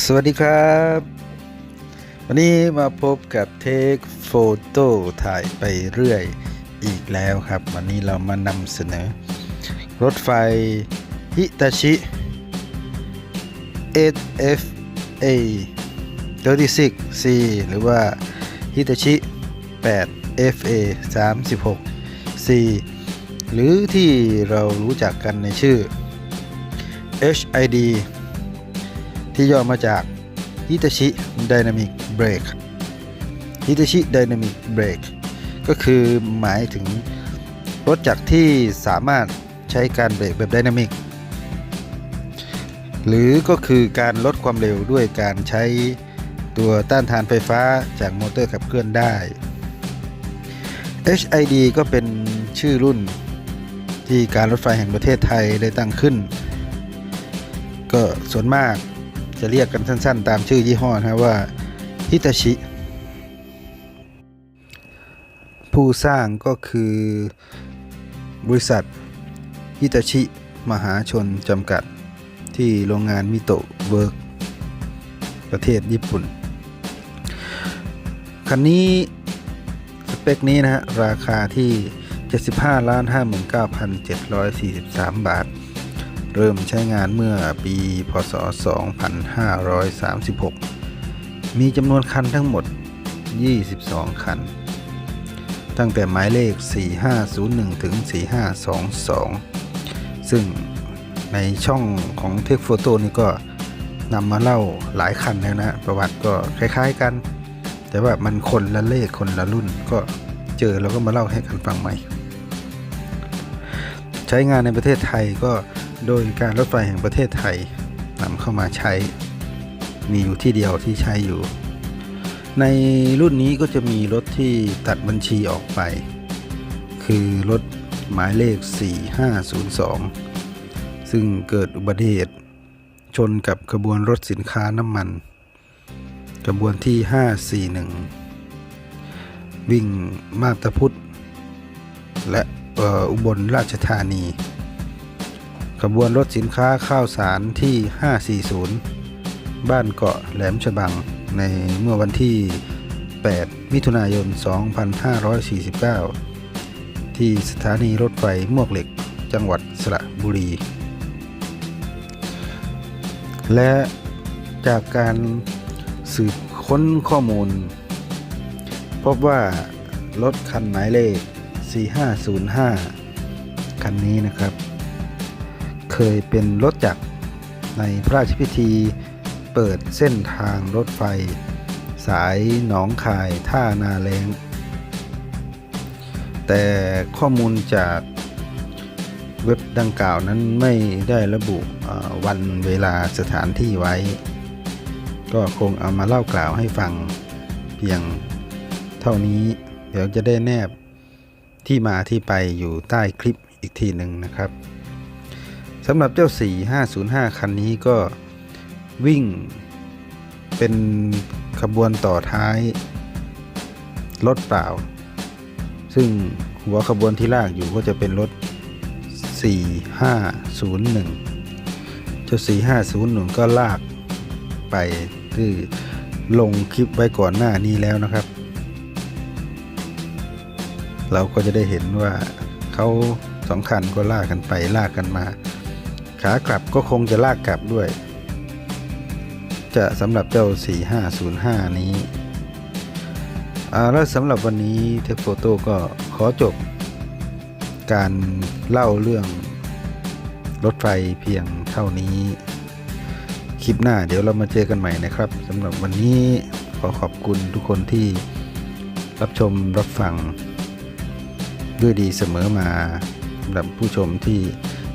สวัสดีครับ วันนี้มาพบกับเทคโฟโต้ถ่ายไปเรื่อยอีกแล้วครับ วันนี้เรามานำเสนอ รถไฟฮิตาชิ 8FA 36C หรือว่าฮิตาชิ 8FA 36C หรือที่เรารู้จักกันในชื่อ HID ที่ย่อมาจาก Hitachi Dynamic Brake Hitachi Dynamic Brake ก็คือหมายถึงรถจักรที่สามารถใช้การเบรกแบบไดนามิกหรือก็คือการลดความเร็วด้วยการใช้ตัวต้านทานไฟฟ้าจากมอเตอร์ขับเคลื่อนได้ HID ก็เป็นชื่อรุ่นที่การรถไฟแห่งประเทศไทยได้ตั้งขึ้น ก็ส่วนมาก จะเรียกกันสั้นๆ ตามชื่อยี่ห้อนะว่าฮิตาชิ ผู้สร้างก็คือบริษัทฮิตาชิ มหาชนจำกัด ที่โรงงานมิโตะเวิร์กประเทศญี่ปุ่น คันนี้สเปคนี้นะฮะราคาที่ 75ล้าน59,743 บาท เริ่มใช้งานเมื่อปี พศ 2536 มีจำนวนคันทั้งหมด 22 คัน ตั้งแต่หมายเลข 4501 ถึง 4522 ซึ่งในช่องของเทคโฟโต้นี่ก็นำมาเล่าหลายคันแล้วนะ ประวัติก็คล้ายๆกัน แต่ว่ามันคนละเลขคนละรุ่นก็เจอแล้วก็มาเล่าให้กันฟังใหม่ ใช้งานในประเทศไทยก็ โดยการรถไฟแห่งประเทศไทยนำเข้ามาใช้ มีอยู่ที่เดียวที่ใช้อยู่ ในรุ่นนี้ก็จะมีรถที่ตัดบัญชีออกไป คือรถหมายเลข 4502 ซึ่งเกิดอุบัติเหตุชนกับขบวนรถสินค้าน้ำมันขบวนที่ 541 วิ่งมาบตาพุธและอออุบลราชธานี ขบวนรถสินค้าข้าวสารที่ 540 บ้านเกาะแหลมฉบังในเมื่อวันที่ 8 มิถุนายน 2549 ที่สถานีรถไฟมวกเหล็กจังหวัดสระบุรี และจากการสืบค้นข้อมูล พบว่ารถคันหมายเลข 4505 คันนี้นะครับ เคยเป็นรถจักรในพระราชพิธีเปิดเส้นทางรถไฟ สายหนองคายท่านาแลงแต่ข้อมูลจากเว็บดังกล่าวนั้นไม่ได้ระบุวันเวลาสถานที่ไว้ ก็คงเอามาเล่ากล่าวให้ฟังเพียงเท่านี้ เดี๋ยวจะได้แนบที่มาที่ไปอยู่ใต้คลิปอีกทีหนึ่งนะครับ สำหรับเจ้า 4505 คันนี้ก็วิ่งเป็นขบวนต่อท้ายรถเปล่า ซึ่งหัวขบวนที่ลากอยู่ก็จะเป็นรถ 4501 เจ้า 4501 ก็ลากไปที่ลงคลิปไว้ก่อนหน้านี้แล้วนะครับ เราก็จะได้เห็นว่าเขาสองคันก็ลากกันไปลากกันมา ขากลับก็คงจะลากกลับด้วย จะสำหรับเจ้า 4505 นี้แล้วสำหรับวันนี้เทคโฟโต้ก็ขอจบ การเล่าเรื่องรถไฟเพียงเท่านี้ คลิปหน้าเดี๋ยวเรามาเจอกันใหม่นะครับสำหรับวันนี้ขอขอบคุณทุกคนที่รับชมรับฟัง ด้วยดีเสมอมาสำหรับผู้ชมที่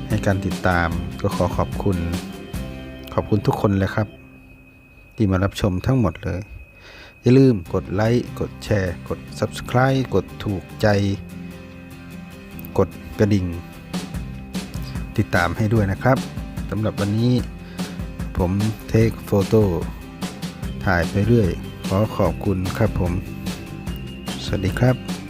ให้การติดตามก็ขอขอบคุณ ขอบคุณทุกคนเลยครับ ที่มารับชมทั้งหมดเลย อย่าลืมกดไลค์กดแชร์ กด Subscribe กดถูกใจ กดกระดิ่ง ติดตามให้ด้วยนะครับสำหรับวันนี้ผมเทคโฟโต้ถ่ายไปเรื่อย ขอขอบคุณครับผม สวัสดีครับ